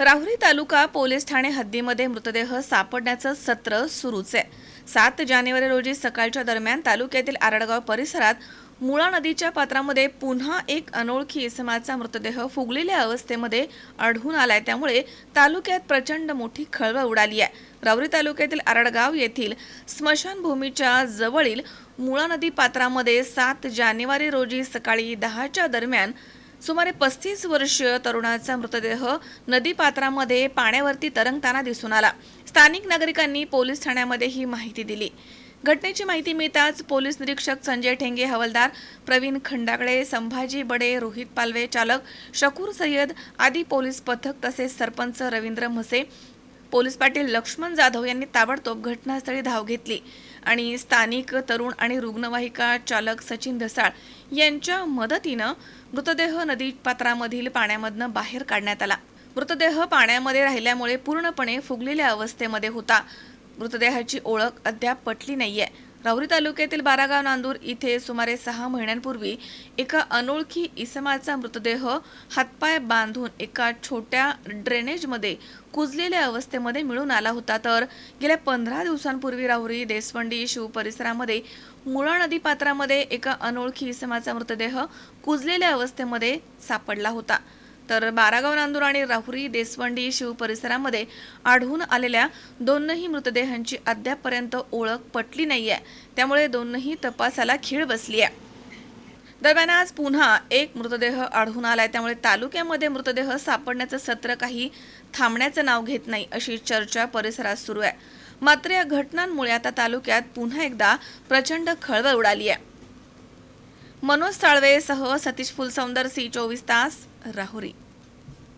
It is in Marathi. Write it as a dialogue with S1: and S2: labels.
S1: राहुरी तालुका पोलीस ठाणे हद्दीमध्ये मृतदेह सापडण्याचं सत्र सुरूच आहे. सात जानेवारी रोजी सकाळच्या दरम्यान तालुक्यातील आरडगाव परिसरात मुळा नदीच्या पात्रामध्ये पुन्हा एक अनोळखी इसमाचा मृतदेह फुगलेल्या अवस्थेमध्ये आढळून आलाय. त्यामुळे तालुक्यात प्रचंड मोठी खळबळ उडाली आहे. रावरी तालुक्यातील आरडगाव येथील स्मशानभूमीच्या जवळील मुळा नदी पात्रामध्ये सात जानेवारी रोजी सकाळी दहाच्या दरम्यान सुमारे पस्तीस वर्षीय तरुणाचा मृतदेह नदी पात्रामध्ये पाण्यावरती तरंगताना दिसून आला. स्थानिक नागरिकांनी पोलीस ठाण्यामध्ये ही माहिती दिली. घटनेची माहिती मिळताच पोलीस निरीक्षक संजय ठेंगे हवालदार प्रवीण खंडाकडे संभाजी बडे रोहित पालवे चालक शकूर सय्यद आदी पोलीस पथक तसेच सरपंच रवींद्र म्हसे पोलीस पाटील लक्ष्मण जाधव यांनी ताबडतोब घटनास्थळी धाव घेतली. आणि स्थानिक तरुण आणि रुग्णवाहिका चालक सचिन धसाळ यांच्या मदतीनं मृतदेह नदीपात्रामधील पाण्यामधनं बाहेर काढण्यात आला. मृतदेह पाण्यामध्ये राहिल्यामुळे पूर्णपणे फुगलेल्या अवस्थेमध्ये होता. मृतदेहाची ओळख अद्याप पटली नाहीये. राहुरी तालुक्यातील बारागाव नांदूर इथे सुमारे सहा महिन्यांपूर्वी एका अनोळखी इसमाचा मृतदेह हातपाय बांधून एका छोट्या ड्रेनेजमध्ये कुजलेल्या अवस्थेमध्ये मिळून आला होता. तर गेल्या पंधरा दिवसांपूर्वी राहुरी देसवंडी शिव परिसरामध्ये मुळा नदी पात्रामध्ये एका अनोळखी इसमाचा मृतदेह कुजलेल्या अवस्थेमध्ये सापडला होता. तर बारागाव नांदूर आणि राहुरी देसवंडी शिव परिसरामध्ये आढळून आलेल्या दोनही मृतदेहांची अद्यापपर्यंत ओळख पटली नाहीये. त्यामुळे दोनही तपासाला खीळ बसली आहे. दरम्यान आज पुन्हा एक मृतदेह आढळून आलाय. त्यामुळे तालुक्यामध्ये मृतदेह सापडण्याचं सत्र काही थांबण्याचं नाव घेत नाही अशी चर्चा परिसरात सुरू आहे. मात्र या घटनांमुळे आता तालुक्यात पुन्हा एकदा प्रचंड खळबळ उडाली आहे. मनोज साळवेसह सतीश फुलसौंदर सी चोवीस तास. राहुरी